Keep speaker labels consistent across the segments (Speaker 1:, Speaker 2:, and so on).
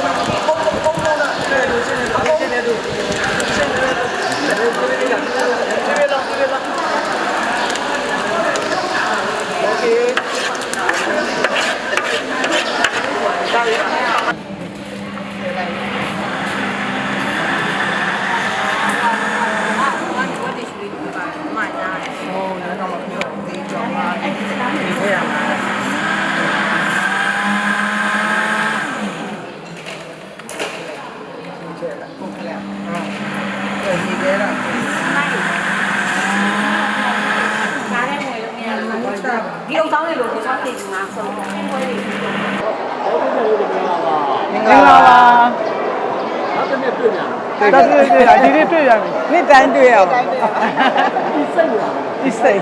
Speaker 1: Thank you. ဆောင်နေငါဆုံးပွဲတွေ
Speaker 2: မင်္ဂ
Speaker 3: မင်္ဂ
Speaker 2: လာ
Speaker 3: လာ
Speaker 2: ပါ
Speaker 3: ပါ
Speaker 2: နောက်တစ်နေ့တွေ့ပြန်
Speaker 3: တော်တော်တွေ့ရဒီနေ့တွေ့ရပြီ
Speaker 2: နေ့တိုင်းတွေ့ရအောင်
Speaker 3: ဒီစိတ်လားဒီစိတ်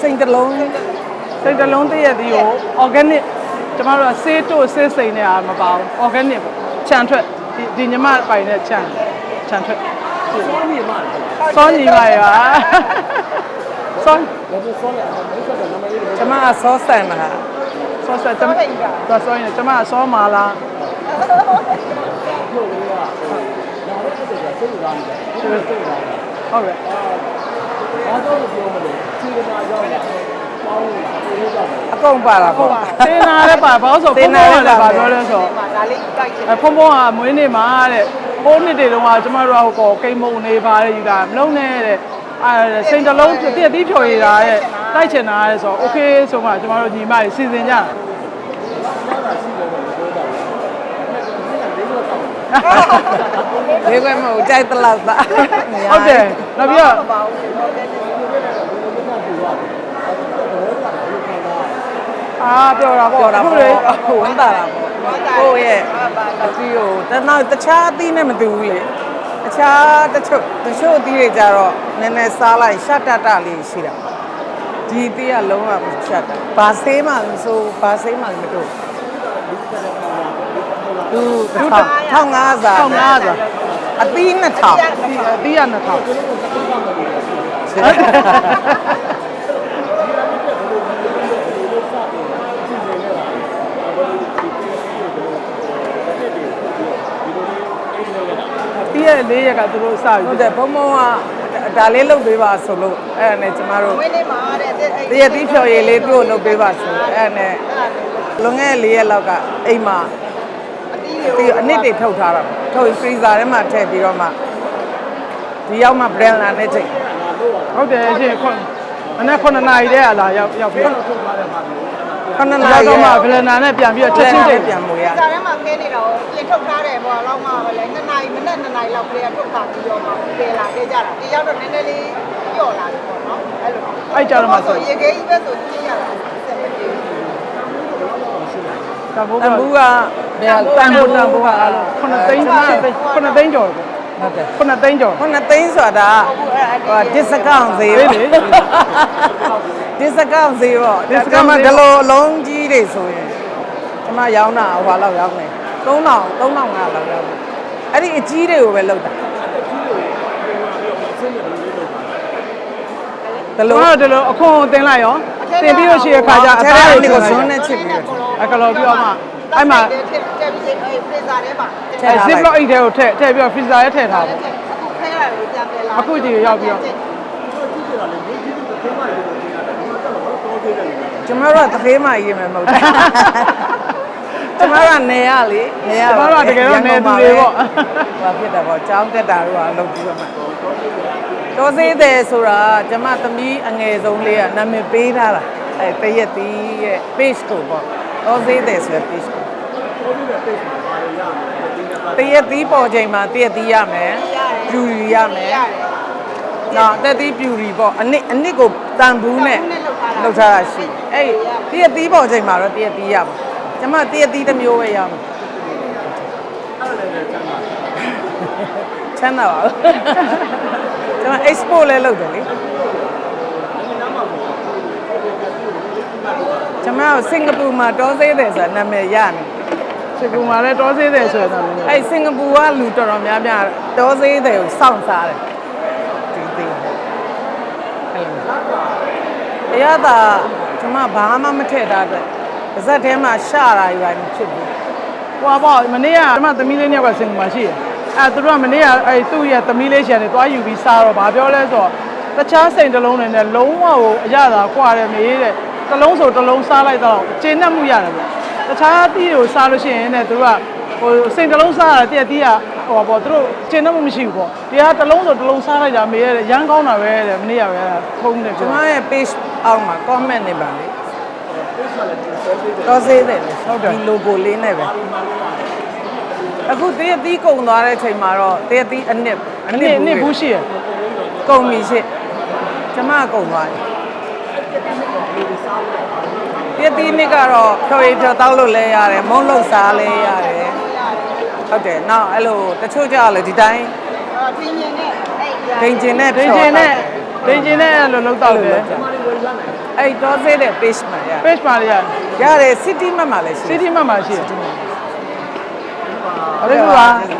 Speaker 3: စိတ်တလုံးစိတ်တလုံးတည့်ရသည်ကို organic ကျမတို့ကဆေးတို့ဆေးစိမ်နဲ့အာမပါဘူး organic ပေါ့ခြံထွက်ဒီဒီညီမပိုင်တဲ့ခြံခြံထွက်
Speaker 2: စောနေမှာလေ
Speaker 3: စောညီမရပါစော
Speaker 2: ဘယ်လိုစောလဲအဲ့ဒါမိတ်ဆက်တဲ့နံပါတ်လေးတွေ
Speaker 4: ကျမကစောဆန်တာ
Speaker 3: စောဆက်ကျမတော့စောရင်ကျမကစောမာလား
Speaker 2: ပြောလို့ရတာဒါလည်းဖြစ်တယ်စိတ်ဝင်စားနေတယ်စိတ်ဝင်စားနေတာ
Speaker 3: ဟုတ်ကဲ့
Speaker 2: ဘာတော့ပြောမလို့စီရနာရောက်တာပေါင်းနေတာပြေလို့ကြတယ်
Speaker 4: အကုန်ပါတာပေါ့
Speaker 3: စေနာလည်းပါဘာလို့ဆိုဖုန်းဖုန်းကလည်းပါပြောလဲဆို
Speaker 1: ဒါလေးတိုက်ချင်
Speaker 3: အဖုန်းဖုန်းကမွေးနေ့မှာတဲ့ ဟိုးနှစ်တွေတုန်းကကျမတို့ကဟိုကောကိမ့်မုံနေပါတယ်ယူတာမလုံးနဲ့တဲ့အဲစိန်တလုံးတည့်တည်းဖြော်ရတာတဲ့တိုက်ချင်တာတဲ့ဆိုတော့ okay ဆိုမှကျမတို့ညီမတွေစီစဉ်ကြတာ
Speaker 4: လေးခွဲမဟုတ်ကြိုက်တလောက်သာ
Speaker 3: ဟုတ်တယ်နောက်ပြီးတော့
Speaker 1: ပါဘူးတော့လည်း
Speaker 3: အာပြောတာပေါ့
Speaker 4: ပေါ်တာ
Speaker 3: အခု
Speaker 4: ပေါ့
Speaker 3: လေ
Speaker 4: ဝင်တာတာပေါ့ ကိုယ့်ရဲ့အသီးကိုတနောက်တခြားအသီးနဲ့မတူဘူးလေတခြားတချို့တချို့အသီးတွေကြတော့နည်းနည်းစားလိုက်ရှက်တတလေးရှိတာဒီအသီးကလုံးဝမရှက်တာဘာဆေးမှမဆိုဘာဆေးမှမတို့သူသူ1500စာ
Speaker 3: 1500စာ
Speaker 4: အသီး2000
Speaker 3: ဒီအသီးရ2000 ဒီရဲ့လေးရက်ကသူတို့စပြီ
Speaker 4: ဟုတ်တယ်ဘုံဘုံကဒါလေးလုပ်ပေးပါဆိုလို့အဲ့ဒါနဲ့ကျမတို့
Speaker 1: ဝင်းနေမှာတဲ့
Speaker 4: တရတိဖြော်ရည်လေးသူ့ကိုလုပ်ပေးပါဆိုအဲ့ဒါနဲ့လွန်ခဲ့တဲ့၄ရက်လောက်ကအိမ်မှာ
Speaker 1: အတီး
Speaker 4: ဒီအနစ်တွေထုတ်ထားတာထုတ်ဖရီဇာထဲမှာထည့်ပြီးတော့မှဒီရောက်မှ brand လာနဲ့ချိန်
Speaker 3: ဟုတ်တယ်ရှင်ခွန်းမနေ့9နာရီတည်းအလာရောက်ရောက်ပြီး တော့
Speaker 4: ခဏ
Speaker 3: နာ
Speaker 4: နာ
Speaker 3: ရီ
Speaker 4: ရီ
Speaker 3: တော့မှဗလနာနဲ့ပြန်ပြီးတော့ချက်ချင်းချိန်
Speaker 4: ပြန်မို့ရ
Speaker 1: စာထဲမှာကဲနေတာကိုပြင်ထုတ်ထားတယ်ပေါ့လောက်မှပဲလေ2နာရီမနေ့2နာရီလောက်ကလေးကထုတ်တာပြီးတော့မှပြေလာခဲ့ကြတာဒီရောက်တော့နည်းနည်းလေးပျော့လာတယ်ပေါ့နော်အဲ့လို
Speaker 3: အဲ့ကြတော့မှဆို
Speaker 1: ရေခဲကြီးပဲဆိုကြည့်ရတာဆက်မပြေဘူး
Speaker 3: တဘိုး
Speaker 4: တ
Speaker 3: က
Speaker 4: ပူကဘယ်
Speaker 3: တန်ဖိုးတန်ဖိုးကအဲ့လို9သိန်း9သိန်းကျော်ပေါ့
Speaker 4: ဟုတ်တယ်
Speaker 3: 9သိန်းကျော်
Speaker 4: ခုနှစ်သိန်းဆိုတာဟို discount ဈေး
Speaker 3: လေ
Speaker 4: လေ
Speaker 3: လေ
Speaker 4: discount ဈေးပေါ့
Speaker 3: discount
Speaker 4: discount မှာ
Speaker 3: ဈေး
Speaker 4: ဒီ
Speaker 3: ပေါ့
Speaker 4: လိုအလုံးကြီးတွေဆိုရင်ကျွန်မရောင်းတာဟိုဟာလောက်ရောင်းနေ3000 3500လောက်ရောင်းတယ်အဲ့ဒီအကြီးတွေကိုပဲလောက်တာဒီ
Speaker 3: တို့
Speaker 4: လို
Speaker 3: ကတော့ဒီလိုအခွန်တင်လိုက်ရောတင်ပြီးလို့ရှိရခါကျအ
Speaker 4: ထဲ
Speaker 3: သား
Speaker 4: ထဲ
Speaker 3: တွေ
Speaker 4: ကို
Speaker 3: ကို
Speaker 4: ဇွ
Speaker 3: ဇွ
Speaker 4: န်း
Speaker 3: န်း
Speaker 4: နဲ့
Speaker 3: နဲ့
Speaker 4: ချစ်ပြီးတော့
Speaker 3: အကလောပြီးတော့မှအဲ့မှာ
Speaker 1: တက်ပြီးဖရီဇာထဲမှာ
Speaker 4: ထည့်
Speaker 3: အဲ
Speaker 4: ထား
Speaker 3: zip
Speaker 4: လိုက်
Speaker 3: lock အိတ်ထဲကိုထည့်ထည့်ပြီးတော့ freezer ထဲထည့်ထားပါ
Speaker 1: အခုခဲရတယ်ပြန်ပြန်လာ
Speaker 3: အခုကြည့်ရောက်ပြီးတော့
Speaker 4: ကျမတို့ကတဖေးမကြီးမယ်မဟုတ်ဘူးကျမတို့ကနေရလေနေရ
Speaker 3: ကျမတို့ကတကယ်တော့နေသူတွေပေါ့
Speaker 4: ဟောဖြစ်တာပေါ့ကျောင်းတက်တာတို့ကလုပ်ပြီးတော့မှ တော်သေးတယ်ဆိုတာကျမသမီးအငယ်ဆုံးလေးကနာမည်ပေးထားတာအဲတရက်တီးရဲ့ page ကိုပေါ့တော်သေးတယ်ဆိုတဲ့ page ကိုတရက်တီးပေါ်ချိန်မှာတရက်တီးရမယ်ပြူရီရမယ်
Speaker 1: ရတယ်
Speaker 4: နော်တက်တီးပြူရီပေါ့အနစ်အနစ်ကိုတန်ဘူးနဲ့လောက်ထားတာရှိအဲ့တရက်တီးပေါ်ချိန်မှာတော့တရက်တီးရမှာကျမတရက်တီးတစ်မျိုးပဲရမှာချမ်းသာပါဘူး ကျမ export လဲလုပ်တယ်လေကျမကစင်ကာပူမှာတောသေးတယ်ဆိုတာနာမည်ရနေ
Speaker 3: စကူမှာလည်းတောသေးတယ်ဆိုတော့လည်း
Speaker 4: အဲ့စင်ကာပူကလူတော်တော်များများတောသေးတယ်ကိုစောင့်စားတယ်ဒီသေးအဲ့လိုအရသာကျကျမဘာမှမထည့်တာအတွက်ပါဇက်ထဲမှာရှတာယူတိုင်းဖြစ်ဘူး
Speaker 3: ဟိုပေါ့မနေ့ကကျမသမီးလေးနှစ်ယောက်ကစင်မှာရှိတယ် အဲသူတို့ကမနေ့ကအဲသူ့ရဲ့သမီးလေးရှာနေသွားယူပြီးစားတော့ဗာပြောလဲဆိုတော့တခြားစိန်တစ်လုံးတွေနဲ့လုံးဝကိုအရသာကွာတယ်မေးတဲ့တစ်လုံးဆိုတစ်လုံးစားလိုက်တော့ကျဉ်တ်မှုရတယ်ဗျတခြားသီးကိုစားလို့ရှိရင်တဲ့သူတို့ကဟိုစိန်တစ်လုံးစားတာတည့်သီးကဟိုပေါ့သူတို့ကျဉ်တ်မှုမရှိဘူးပေါ့ဒီကတစ်လုံးဆိုတစ်လုံးစားလိုက်တာမေးတဲ့ရမ်းကောင်းတာပဲတဲ့မနေ့ကပဲဖုန်းနေ
Speaker 4: ကျ
Speaker 3: ပြော
Speaker 4: မရဲ့ page အောက်မှာ comment နေပါလေတော့စေးတယ်လေဟုတ်တယ်ဒီ logo လေးနဲ့ပဲ အခုတည့်သီးကုံသွားတဲ့ချိန်မှာတော့တည့်သီးအနစ်အ
Speaker 3: အ
Speaker 4: န
Speaker 3: န
Speaker 4: စ်
Speaker 3: စ်အနစ်ဘူးရှိရ
Speaker 4: ကုံပြီရှစ်ကျမကုံသွားတယ်တည့်သီးနှစ်ကတော့ဖြော်ရည်ဖြော်တောက်လို့လဲရတယ်မုံလို့စားလဲရတယ်ဟုတ်တယ်နောက်အဲ့လိုတချို့ကြလည်းဒီတိုင်း
Speaker 1: အော်ပြင်းရင်နဲ့အဲ့
Speaker 4: ဒိန်ကျင်နဲ့
Speaker 3: ဒိန်ကျင်နဲ့ဒိန်ကျင်နဲ့အဲ့လိုလုံးတော့တယ်
Speaker 4: အဲ့တော့စေးတဲ့ page မှာရ
Speaker 3: page မှာလေရ
Speaker 4: ရတယ် city map မှာလည်းရှိတယ်
Speaker 3: city map မှာရှိတယ်
Speaker 4: ဟုတ်
Speaker 3: အဲ့
Speaker 4: ကဲ့
Speaker 3: ဒါ
Speaker 4: ပါ
Speaker 3: က